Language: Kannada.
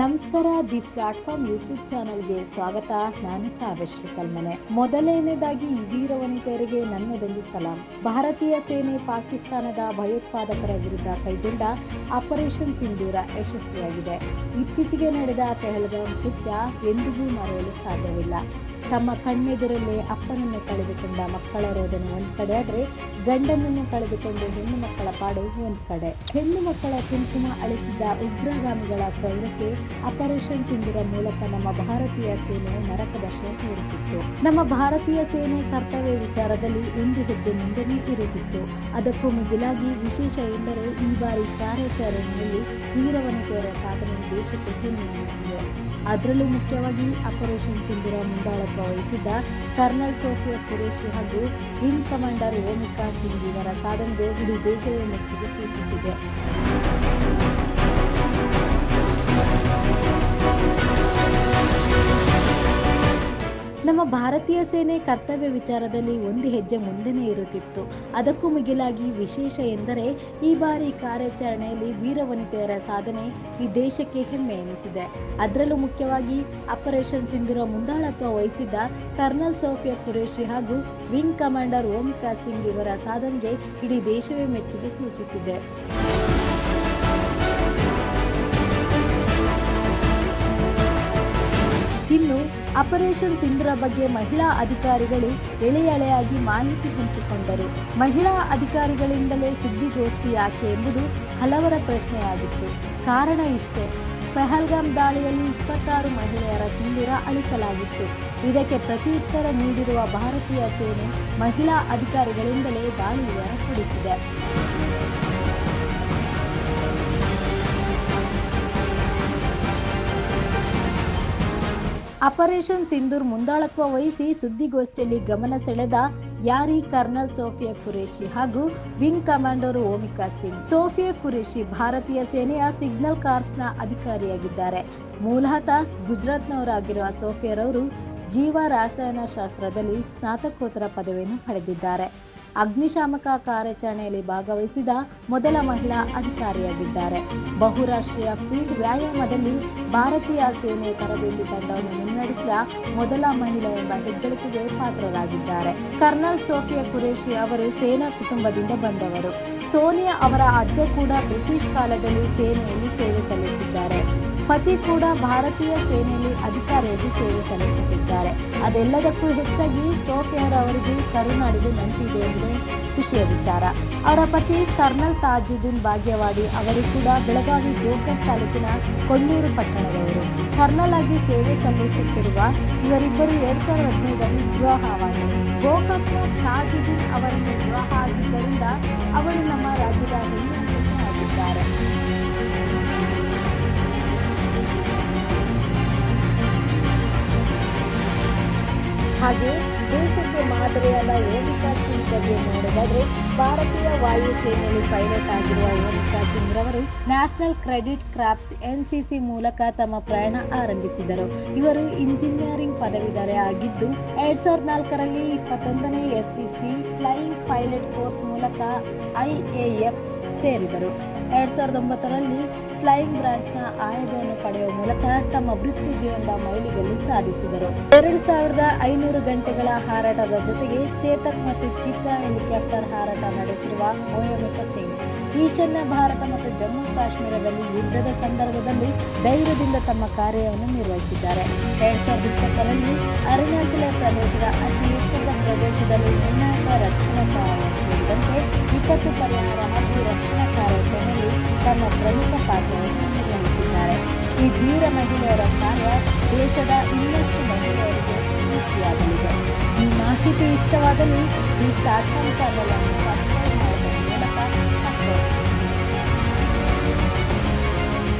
ನಮಸ್ಕಾರ ದಿ ಪ್ಲಾಟ್ಫಾರ್ಮ್ ಯೂಟ್ಯೂಬ್ ಚಾನಲ್ಗೆ ಸ್ವಾಗತ. ನಾನು ಕಾವ್ಯಶ್ರೀ ಕಲ್ಮನೆ. ಮೊದಲನೇದಾಗಿ ವೀರ ವನಿತೆಯರಿಗೆ ನನ್ನದೊಂದು ಸಲಾಂ. ಭಾರತೀಯ ಸೇನೆ ಪಾಕಿಸ್ತಾನದ ಭಯೋತ್ಪಾದಕರ ವಿರುದ್ಧ ಕೈಗೊಂಡ ಆಪರೇಷನ್ ಸಿಂಧೂರ ಯಶಸ್ವಿಯಾಗಿದೆ. ಇತ್ತೀಚೆಗೆ ನಡೆದ ಪೆಹಲ್ಗಾಮ್ ಕೃತ್ಯ ಎಂದಿಗೂ ಮರೆಯಲು ಸಾಧ್ಯವಿಲ್ಲ. ತಮ್ಮ ಕಣ್ಣೆದುರಲ್ಲೇ ಅಪ್ಪನನ್ನು ಕಳೆದುಕೊಂಡ ಮಕ್ಕಳ ರೋದನ ಒಂದು ಕಡೆ. ಆದರೆ ಗಂಡನನ್ನು ಕಳೆದುಕೊಂಡು ಹೆಣ್ಣು ಮಕ್ಕಳ ಪಾಡು ಒಂದು ಕಡೆ. ಹೆಣ್ಣು ಮಕ್ಕಳ ಕುಂಕುಮ ಅಳಿಸಿದ್ದ ಉಗ್ರಗಾಮಿಗಳ ಪ್ರವೃತ್ತಿ ಆಪರೇಷನ್ ಸಿಂಧುರ ಮೂಲಕ ನಮ್ಮ ಭಾರತೀಯ ಸೇನೆ ನರಕದರ್ಶ ತೋರಿಸಿತ್ತು. ನಮ್ಮ ಭಾರತೀಯ ಸೇನೆ ಕರ್ತವ್ಯ ವಿಚಾರದಲ್ಲಿ ಒಂದು ಹೆಜ್ಜೆ ಮುಂದೆನೇ ಇರುತ್ತಿತ್ತು. ಅದಕ್ಕೂ ಮಿಗಿಲಾಗಿ ವಿಶೇಷ ಎಂದರೆ ಈ ಬಾರಿ ಕಾರ್ಯಾಚರಣೆಯಲ್ಲಿ ವೀರವನಿತೆಯರ ಸಾಧನೆ ದೇಶಕ್ಕೆ ಹೆಮ್ಮೆಯಾಗಿದೆ. ಅದರಲ್ಲೂ ಮುಖ್ಯವಾಗಿ ಆಪರೇಷನ್ ಸಿಂಧುರ ಮುಂದಾಳತ್ವ ವಹಿಸಿದ್ದ ಕರ್ನಲ್ ಸೋಫಿಯಾ ಖುರೇಶಿ ಹಾಗೂ ವಿಂಗ್ ಕಮಾಂಡರ್ ಓಮಿಕಾ ಸಿಂಗ್ ಇವರ ಸಾಧನೆಗೆ ಇಡೀ ದೇಶವೇ ಮೆಚ್ಚುಗೆ ಸೂಚಿಸಿದೆ. ನಮ್ಮ ಭಾರತೀಯ ಸೇನೆ ಕರ್ತವ್ಯ ವಿಚಾರದಲ್ಲಿ ಒಂದು ಹೆಜ್ಜೆ ಮುಂದೆನೇ ಇರುತ್ತಿತ್ತು. ಅದಕ್ಕೂ ಮಿಗಿಲಾಗಿ ವಿಶೇಷ ಎಂದರೆ ಈ ಬಾರಿ ಕಾರ್ಯಾಚರಣೆಯಲ್ಲಿ ವೀರವನಿತೆಯರ ಸಾಧನೆ ಈ ದೇಶಕ್ಕೆ ಹೆಮ್ಮೆ ಎನಿಸಿದೆ. ಅದರಲ್ಲೂ ಮುಖ್ಯವಾಗಿ ಆಪರೇಷನ್ ಸಿಂಧುರ ಮುಂದಾಳತ್ವ ವಹಿಸಿದ್ದ ಕರ್ನಲ್ ಸೋಫಿಯಾ ಖುರೇಶಿ ಹಾಗೂ ವಿಂಗ್ ಕಮಾಂಡರ್ ಓಮಿಕಾ ಸಿಂಗ್ ಇವರ ಸಾಧನೆಗೆ ಇಡೀ ದೇಶವೇ ಮೆಚ್ಚುಗೆ ಸೂಚಿಸಿದೆ. ಆಪರೇಷನ್ ತಿಂದ್ರ ಬಗ್ಗೆ ಮಹಿಳಾ ಅಧಿಕಾರಿಗಳು ಎಳೆ ಎಳೆಯಾಗಿ ಮಾಹಿತಿ ಹಂಚಿಕೊಂಡರು. ಮಹಿಳಾ ಅಧಿಕಾರಿಗಳಿಂದಲೇ ಸುದ್ದಿಗೋಷ್ಠಿ ಯಾಕೆ ಎಂಬುದು ಹಲವರ ಪ್ರಶ್ನೆಯಾಗಿತ್ತು. ಕಾರಣ ಇಷ್ಟೇ. ಪೆಹಲ್ಗಾಮ್ ದಾಳಿಯಲ್ಲಿ ಇಪ್ಪತ್ತಾರು ಮಹಿಳೆಯರ ಸಿಂಧೂರ ಅಳಿಸಲಾಗಿತ್ತು. ಇದಕ್ಕೆ ಪ್ರತಿಯುತ್ತರ ನೀಡಿರುವ ಭಾರತೀಯ ಸೇನೆ ಮಹಿಳಾ ಅಧಿಕಾರಿಗಳಿಂದಲೇ ದಾಳಿ ಹೊರಪಡಿಸಿದೆ ಆಪರೇಷನ್ ಸಿಂಧೂರ್ ಮುಂದಾಳತ್ವ ವಹಿಸಿ ಸುದ್ದಿಗೋಷ್ಠಿಯಲ್ಲಿ ಗಮನ ಸೆಳೆದ ಯಾರಿ ಕರ್ನಲ್ ಸೋಫಿಯಾ ಕುರೇಶಿ ಹಾಗೂ ವಿಂಗ್ ಕಮಾಂಡರ್ ಓಮಿಕಾ ಸಿಂಗ್. ಸೋಫಿಯಾ ಕುರೇಶಿ ಭಾರತೀಯ ಸೇನೆಯ ಸಿಗ್ನಲ್ ಕಾರ್ಪ್ಸ್ನ ಅಧಿಕಾರಿಯಾಗಿದ್ದಾರೆ. ಮೂಲತಃ ಗುಜರಾತ್ನವರಾಗಿರುವ ಸೋಫಿಯರವರು ಜೀವ ರಾಸಾಯನ ಶಾಸ್ತ್ರದಲ್ಲಿ ಸ್ನಾತಕೋತ್ತರ ಪದವಿಯನ್ನು ಪಡೆದಿದ್ದಾರೆ. ಅಗ್ನಿಶಾಮಕ ಕಾರ್ಯಾಚರಣೆಯಲ್ಲಿ ಭಾಗವಹಿಸಿದ ಮೊದಲ ಮಹಿಳಾ ಅಧಿಕಾರಿಯಾಗಿದ್ದಾರೆ. ಬಹುರಾಷ್ಟ್ರೀಯ ಫೀಲ್ಡ್ ವ್ಯಾಯಾಮದಲ್ಲಿ ಭಾರತೀಯ ಸೇನೆ ತರಬೇತಿ ತಂಡವನ್ನು ಮುನ್ನಡೆಸಿದ ಮೊದಲ ಮಹಿಳೆ ಎಂಬ ಹೆಗ್ಗಳಿಕೆಗೆ ಪಾತ್ರರಾಗಿದ್ದಾರೆ. ಕರ್ನಲ್ ಸೋಫಿಯಾ ಕುರೇಶಿ ಅವರು ಸೇನಾ ಕುಟುಂಬದಿಂದ ಬಂದವರು. ಸೋನಿಯಾ ಅವರ ಅಜ್ಜ ಕೂಡ ಬ್ರಿಟಿಷ್ ಕಾಲದಲ್ಲಿ ಸೇನೆಯಲ್ಲಿ ಸೇವೆ ಸಲ್ಲಿಸಿದ್ದಾರೆ. ಪತಿ ಕೂಡ ಭಾರತೀಯ ಸೇನೆಯಲ್ಲಿ ಅಧಿಕಾರಿಯಾಗಿ ಸೇವೆ ಸಲ್ಲಿಸುತ್ತಿದ್ದಾರೆ. ಅದೆಲ್ಲದಕ್ಕೂ ಹೆಚ್ಚಾಗಿ ಸೋಫಿಯಾರ್ ಅವರಿಗೆ ಕರುನಾಡಿಗೆ ನಂಟಿದೆ ಎಂದು ಖುಷಿಯ ವಿಚಾರ. ಅವರ ಪತಿ ಕರ್ನಲ್ ತಾಜುದ್ದೀನ್ ಭಾಗ್ಯವಾಡಿ ಅವರು ಕೂಡ ಬೆಳಗಾವಿ ಗೋಕರ್ ತಾಲೂಕಿನ ಕೊಣ್ಣೂರು ಪಟ್ಟಣದವರು. ಕರ್ನಲ್ ಆಗಿ ಸೇವೆ ಸಲ್ಲಿಸುತ್ತಿರುವ ಇವರಿಬ್ಬರು ಎರಡ್ ಸಾವಿರದ ಹದಿನೈದರಲ್ಲಿ ವಿವಾಹವಾದರು. ಗೋಕಾಕ್ನ ತಾಜುದ್ದೀನ್ ಅವರನ್ನು ವಿವಾಹ ಆಗಿದ್ದರಿಂದ ಅವರು ನಮ್ಮ ರಾಜ್ಯದ ಹಾಗೆ ದೇಶಕ್ಕೆ ಮಾದರಿಯಾದ ಓಮಿಕಾ ಸಿಂಗ್ ಬಗ್ಗೆ ನೋಡೋದಾದ್ರೆ ಭಾರತೀಯ ವಾಯುಸೇನೆಯಲ್ಲಿ ಪೈಲಟ್ ಆಗಿರುವ ಓಮಿಕಾ ಸಿಂಗ್ ರವರು ನ್ಯಾಷನಲ್ ಕ್ರೆಡಿಟ್ ಕ್ರಾಫ್ಟ್ಸ್ ಸಿ ಮೂಲಕ ತಮ್ಮ ಪ್ರಯಾಣ ಆರಂಭಿಸಿದರು. ಇವರು ಇಂಜಿನಿಯರಿಂಗ್ ಪದವೀಧರೆ ಆಗಿದ್ದು, ಎರಡ್ ಸಾವಿರದ ನಾಲ್ಕರಲ್ಲಿ ಇಪ್ಪತ್ತೊಂದನೇ ಸಿ ಫ್ಲೈಯಿಂಗ್ ಪೈಲಟ್ ಕೋರ್ಸ್ ಮೂಲಕ ಐಎಎಫ್ ಸೇರಿದರು. ಎರಡ್ ಸಾವಿರದ ಒಂಬತ್ತರಲ್ಲಿ ಫ್ಲೈಯಿಂಗ್ ಬ್ರಾಂಚ್ನ ಆಯೋಗವನ್ನು ಪಡೆಯುವ ಮೂಲಕ ತಮ್ಮ ವೃತ್ತಿ ಜೀವನದ ಮೈಲಿಗಲ್ಲು ಸಾಧಿಸಿದರು. ಎರಡು ಸಾವಿರದ ಐನೂರು ಗಂಟೆಗಳ ಹಾರಾಟದ ಜೊತೆಗೆ ಚೇತಕ್ ಮತ್ತು ಚಿತ್ತಾ ಹೆಲಿಕಾಪ್ಟರ್ ಹಾರಾಟ ನಡೆಸಿರುವ ಮೋಯಮಿಕ ಸಿಂಗ್. ಈಶಾನ್ಯ ಭಾರತ ಮತ್ತು ಜಮ್ಮು ಕಾಶ್ಮೀರದಲ್ಲಿ ಯುದ್ಧದ ಸಂದರ್ಭದಲ್ಲಿ ಧೈರ್ಯದಿಂದ ತಮ್ಮ ಕಾರ್ಯವನ್ನು ನಿರ್ವಹಿಸಿದ್ದಾರೆ. ಎರಡ್ ಸಾವಿರದ ಇಪ್ಪತ್ತರಲ್ಲಿ ಅರುಣಾಚಲ ಪ್ರದೇಶದ ಅತಿ ಎತ್ತರದ ಪ್ರದೇಶದಲ್ಲಿ ನಿರ್ಣಾಯಕ ರಕ್ಷಣಾ ಕಾರ್ಯ ಸೇರಿದಂತೆ ವಿಪತ್ತು ಪರಿಹಾರ ಹಾಗೂ ರಕ್ಷಣಾ ಕಾರ್ಯಾಚರಣೆಯಲ್ಲಿ ತಮ್ಮ ಪ್ರಮುಖ ಪಾತ್ರವನ್ನು ನಿರ್ವಹಿಸಿದ್ದಾರೆ. ಈ ಧೀರ ಮಹಿಳೆಯರ ಕಾರ್ಯ ದೇಶದ ಇನ್ನಷ್ಟು ಮಹಿಳೆಯರಿಗೆ ಈ ಮಾಹಿತಿ ಇಷ್ಟವಾದಲ್ಲಿ ಈ ಪ್ಲಾಟ್ಫಾರ್ಮ್